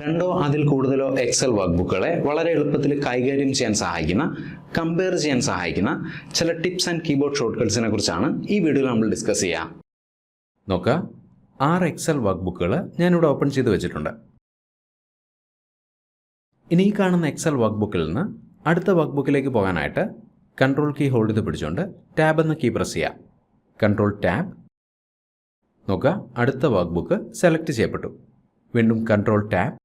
രണ്ടോ അതിൽ കൂടുതലോ എക്സൽ വർക്ക്ബുക്കുകളെ വളരെ എളുപ്പത്തിൽ കൈകാര്യം ചെയ്യാൻ സഹായിക്കുന്ന കമ്പയർ ചെയ്യാൻ സഹായിക്കുന്ന ചില ടിപ്സ് ആൻഡ് കീബോർഡ് ഷോർട്ട് കട്ട്സിനെ കുറിച്ചാണ് ഈ വീഡിയോയിൽ നമ്മൾ ഡിസ്കസ് ചെയ്യുക നോക്കുക ആറ് എക്സൽ വർക്ക് ബുക്കുകൾ ഞാനിവിടെ ഓപ്പൺ ചെയ്ത് വെച്ചിട്ടുണ്ട്. ഇനി ഈ കാണുന്ന എക്സൽ വർക്ക്ബുക്കിൽ നിന്ന് അടുത്ത വർക്ക്ബുക്കിലേക്ക് പോകാനായിട്ട് കൺട്രോൾ കീ ഹോൾഡ് ചെയ്ത് പിടിച്ചുകൊണ്ട് ടാബ് എന്ന കീ പ്രസ് ചെയ്യുക കൺട്രോൾ ടാബ് നോക്കുക അടുത്ത വർക്ക്ബുക്ക് സെലക്ട് ചെയ്യപ്പെട്ടു. വീണ്ടും കൺട്രോൾ ടാബ്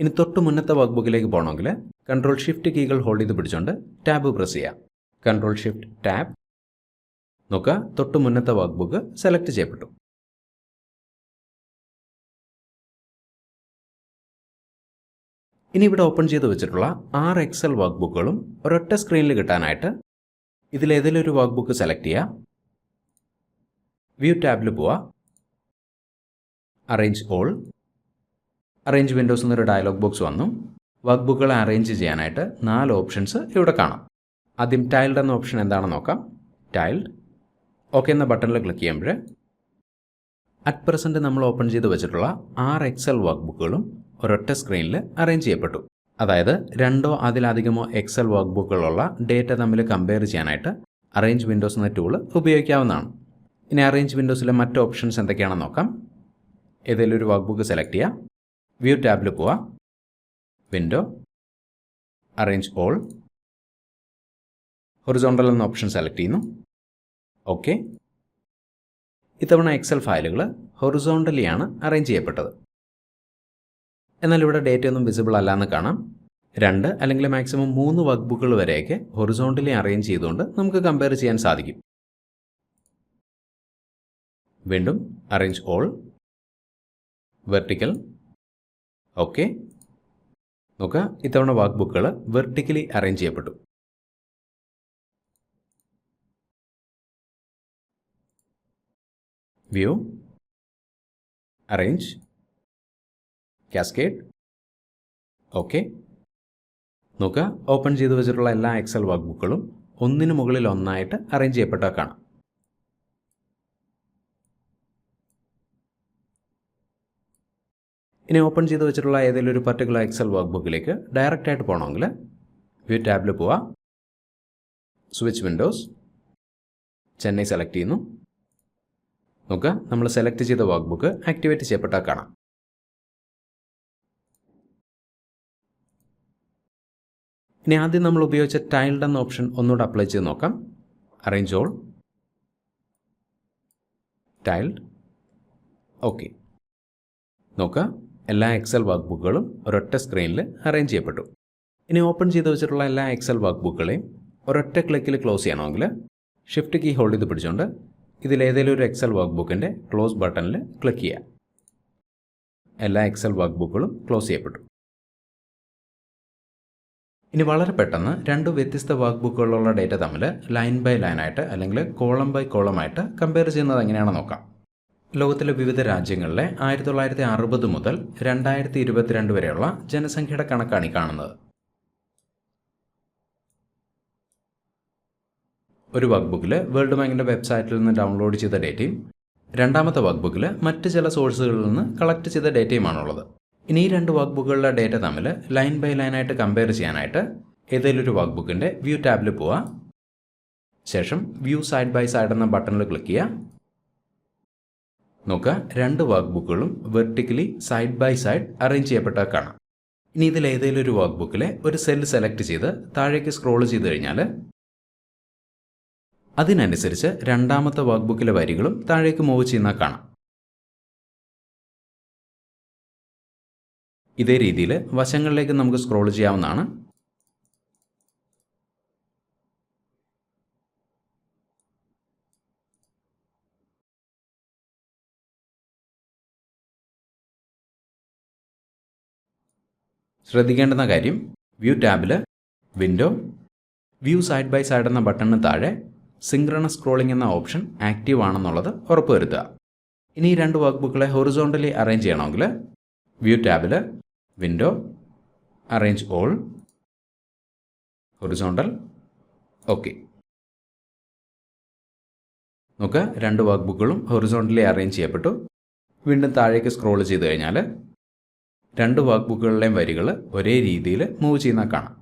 ഇനി തൊട്ട് മുന്നത്തെ വർക്ക്ബുക്കിലേക്ക് പോകണമെങ്കിൽ കൺട്രോൾ ഷിഫ്റ്റ് കീകൾ ഹോൾഡ് ചെയ്ത് പിടിച്ചുകൊണ്ട് ടാബ് പ്രസ് ചെയ്യാം. കൺട്രോൾ ഷിഫ്റ്റ് ടാബ് നോക്കുക തൊട്ട് മുന്നത്തെ വർക്ക്ബുക്ക് സെലക്ട് ചെയ്യപ്പെട്ടു. ഇനി ഇവിടെ ഓപ്പൺ ചെയ്ത് വെച്ചിട്ടുള്ള ആറ് എക്സൽ വർക്ക് ബുക്കുകളും ഒരൊറ്റ സ്ക്രീനിൽ കിട്ടാനായിട്ട് ഇതിലേതെങ്കിലും ഒരു വർക്ക് ബുക്ക് സെലക്ട് ചെയ്യുക വ്യൂ ടാബിൽ പോവുക അറേഞ്ച് ഓൾ അറേഞ്ച് വിൻഡോസ് എന്നൊരു ഡയലോഗ് ബോക്സ് വന്നു. വർക്ക് ബുക്കുകളെ അറേഞ്ച് ചെയ്യാനായിട്ട് നാല് ഓപ്ഷൻസ് ഇവിടെ കാണാം. ആദ്യം ടൈൽഡ് എന്ന ഓപ്ഷൻ എന്താണെന്ന് നോക്കാം. ടൈൽഡ് ഓക്കെ എന്ന ബട്ടണിൽ ക്ലിക്ക് ചെയ്യുമ്പോൾ അറ്റ് പ്രസന്റ് നമ്മൾ ഓപ്പൺ ചെയ്ത് വെച്ചിട്ടുള്ള ആറ് എക്സൽ വർക്ക് ബുക്കുകളും ഒരൊറ്റ സ്ക്രീനിൽ അറേഞ്ച് ചെയ്യപ്പെട്ടു. അതായത് രണ്ടോ അതിലധികമോ എക്സൽ വർക്ക് ബുക്കുകളുള്ള ഡേറ്റ തമ്മിൽ കമ്പയർ ചെയ്യാനായിട്ട് അറേഞ്ച് വിൻഡോസ് എന്ന ടൂൾ ഉപയോഗിക്കാവുന്നതാണ്. ഇനി അറേഞ്ച് വിൻഡോസിലെ മറ്റ് ഓപ്ഷൻസ് എന്തൊക്കെയാണെന്ന് നോക്കാം. ഏതെങ്കിലും ഒരു വർക്ക് ബുക്ക് സെലക്ട് ചെയ്യുക വ്യൂ ടാബിൽ പോവാ. വിൻഡോ അറേഞ്ച് ഓൾ ഹൊറിസോണ്ടൽ എന്ന ഓപ്ഷൻ സെലക്ട് ചെയ്യുന്നു. ഓക്കെ ഇത്തവണ എക്സൽ ഫയലുകൾ ഹൊറിസോണ്ടലിയാണ് അറേഞ്ച് ചെയ്യപ്പെട്ടത്. എന്നാൽ ഇവിടെ ഡേറ്റ ഒന്നും വിസിബിൾ അല്ല എന്ന് കാണാം. രണ്ട് അല്ലെങ്കിൽ മാക്സിമം മൂന്ന് വർക്ക് ബുക്കുകൾ വരെയൊക്കെ ഹൊറിസോണ്ടലി അറേഞ്ച് ചെയ്തുകൊണ്ട് നമുക്ക് കമ്പയർ ചെയ്യാൻ സാധിക്കും. വീണ്ടും അറേഞ്ച് ഓൾ വെർട്ടിക്കൽ ഓക്കെ നോക്കുക ഇത്തവണ വർക്ക് ബുക്കുകൾ വെർട്ടിക്കലി അറേഞ്ച് ചെയ്യപ്പെട്ടു. വ്യൂ അറേഞ്ച് കാസ്കേഡ് ഓക്കെ നോക്കുക ഓപ്പൺ ചെയ്ത് വെച്ചിട്ടുള്ള എല്ലാ എക്സൽ വർക്ക് ബുക്കുകളും ഒന്നിനു മുകളിൽ ഒന്നായിട്ട് അറേഞ്ച് ചെയ്യപ്പെട്ട കാണാം. ഇനി ഓപ്പൺ ചെയ്ത് വെച്ചിട്ടുള്ള ഏതെങ്കിലും ഒരു പർട്ടിക്കുലർ എക്സൽ വർക്ക് ബുക്കിലേക്ക് ഡയറക്റ്റ് ആയിട്ട് പോകണമെങ്കിൽ വ്യൂ ടാബിൽ പോവുക സ്വിച്ച് വിൻഡോസ് ചെന്നൈ സെലക്ട് ചെയ്യുന്നു. നോക്കുക നമ്മൾ സെലക്ട് ചെയ്ത വർക്ക് ബുക്ക് ആക്ടിവേറ്റ് ചെയ്യപ്പെട്ടാൽ കാണാം. ഇനി ആദ്യം നമ്മൾ ഉപയോഗിച്ച ടൈൽഡ് എന്ന ഓപ്ഷൻ ഒന്നുകൂടെ അപ്ലൈ ചെയ്ത് നോക്കാം. അറേഞ്ച് ഓൾ ടൈൽഡ് ഓക്കെ നോക്കുക എല്ലാ എക്സൽ വർക്ക് ബുക്കുകളും ഒരൊറ്റ സ്ക്രീനിൽ അറേഞ്ച് ചെയ്യപ്പെട്ടു. ഇനി ഓപ്പൺ ചെയ്ത് വെച്ചിട്ടുള്ള എല്ലാ എക്സൽ വർക്ക് ബുക്കുകളെയും ഒരൊറ്റ ക്ലിക്കിൽ ക്ലോസ് ചെയ്യണമെങ്കിൽ ഷിഫ്റ്റ് കീ ഹോൾഡ് ചെയ്ത് പിടിച്ചുകൊണ്ട് ഇതിലേതെങ്കിലും ഒരു എക്സൽ വർക്ക് ബുക്കിന്റെ ക്ലോസ് ബട്ടണിൽ ക്ലിക്ക് ചെയ്യുക. എല്ലാ എക്സൽ വർക്ക് ബുക്കുകളും ക്ലോസ് ചെയ്യപ്പെട്ടു. ഇനി വളരെ പെട്ടെന്ന് രണ്ട് വ്യത്യസ്ത വർക്ക് ബുക്കുകളുള്ള ഡേറ്റ തമ്മിൽ ലൈൻ ബൈ ലൈനായിട്ട് അല്ലെങ്കിൽ കോളം ബൈ കോളമായിട്ട് കമ്പയർ ചെയ്യുന്നത് എങ്ങനെയാണെന്ന് നോക്കാം. ലോകത്തിലെ വിവിധ രാജ്യങ്ങളിലെ ആയിരത്തി തൊള്ളായിരത്തി അറുപത് മുതൽ രണ്ടായിരത്തി ഇരുപത്തിരണ്ട് വരെയുള്ള ജനസംഖ്യയുടെ കണക്കാണ് ഈ കാണുന്നത്. ഒരു വർക്ക്ബുക്കിൽ വേൾഡ് ബാങ്കിന്റെ വെബ്സൈറ്റിൽ നിന്ന് ഡൗൺലോഡ് ചെയ്ത ഡേറ്റയും രണ്ടാമത്തെ വർക്ക്ബുക്കിൽ മറ്റ് ചില സോഴ്സുകളിൽ നിന്ന് കളക്ട് ചെയ്ത ഡേറ്റയുമാണുള്ളത് ഇനി ഈ രണ്ട് വർക്ക്ബുക്കുകളുടെ ഡേറ്റ തമ്മിൽ ലൈൻ ബൈ ലൈനായിട്ട് കമ്പയർ ചെയ്യാനായിട്ട് ഏതെങ്കിലും ഒരു വർക്ക്ബുക്കിന്റെ വ്യൂ ടാബിൽ പോവുക ശേഷം വ്യൂ സൈഡ് ബൈ സൈഡ് എന്ന ബട്ടണിൽ ക്ലിക്ക് ചെയ്യുക. നോക്കുക രണ്ട് വർക്ക് ബുക്കുകളും vertically side by side arrange ചെയ്യപ്പെട്ട കാണാം. ഇനി ഇതിൽ ഏതെങ്കിലും ഒരു വർക്ക് ബുക്കിലെ ഒരു സെൽ സെലക്ട് ചെയ്ത് താഴേക്ക് സ്ക്രോൾ ചെയ്ത് കഴിഞ്ഞാൽ അതിനനുസരിച്ച് രണ്ടാമത്തെ വർക്ക് ബുക്കിലെ വരികളും താഴേക്ക് മൂവ് ചെയ്യുന്ന കാണാം. ഇതേ രീതിയിൽ വശങ്ങളിലേക്ക് നമുക്ക് സ്ക്രോൾ ചെയ്യാവുന്നതാണ്. ശ്രദ്ധിക്കേണ്ടുന്ന കാര്യം വ്യൂ ടാബിൽ window view side by side എന്ന ബട്ടണിന് താഴെ സിങ്ക്രണസ് സ്ക്രോളിംഗ് എന്ന ഓപ്ഷൻ ആക്റ്റീവ് ആണെന്നുള്ളത് ഉറപ്പുവരുത്തുക. ഇനി ഈ രണ്ട് വർക്ക്ബുക്കുകളെ ഹൊറിസോണ്ടലി അറേഞ്ച് ചെയ്യണമെങ്കിൽ വ്യൂ ടാബിൽ window arrange all horizontal okay നോക്കുക രണ്ട് വർക്ക്ബുക്കുകളും ഹൊറിസോണ്ടലി അറേഞ്ച് ചെയ്യപ്പെട്ടു. വീണ്ടും താഴേക്ക് സ്ക്രോൾ ചെയ്ത് കഴിഞ്ഞാൽ രണ്ട് വർക്ക് ബുക്കുകളിലെയും വരികൾ ഒരേ രീതിയിൽ മൂവ് ചെയ്യുന്ന കാണാം.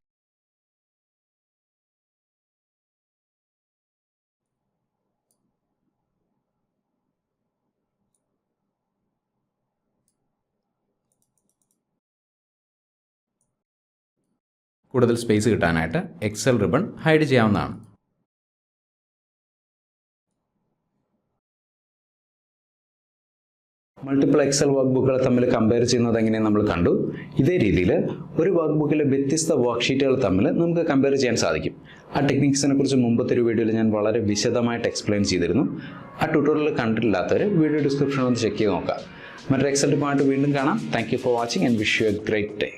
കൂടുതൽ സ്പേസ് കിട്ടാനായിട്ട് എക്സൽ റിബൺ ഹൈഡ് ചെയ്യാവുന്നതാണ്. മൾട്ടിപ്പിൾ എക്സൽ വർക്ക് ബുക്കുകൾ തമ്മിൽ കമ്പയർ ചെയ്യുന്നത് എങ്ങനെയാണ് നമ്മൾ കണ്ടു. ഇതേ രീതിയിൽ ഒരു വർക്ക് ബുക്കിലെ വ്യത്യസ്ത വർക്ക് ഷീറ്റുകൾ തമ്മിൽ നമുക്ക് കമ്പയർ ചെയ്യാൻ സാധിക്കും. ആ ടെക്നിക്സിനെ കുറിച്ച് മുമ്പത്തെ ഒരു വീഡിയോയിൽ ഞാൻ വളരെ വിശദമായിട്ട് എക്സ്പ്ലെയിൻ ചെയ്തിരുന്നു. ആ ട്യൂട്ടോറിയൽ കണ്ടിട്ടില്ലാത്തവർ വീഡിയോ ഡിസ്ക്രിപ്ഷനിൽ ഒന്ന് ചെക്ക് ചെയ്ത് നോക്കാം മറ്റൊരു എക്സൽ പോയിട്ട് വീണ്ടും കാണാം. Thank for watching and wish you a great day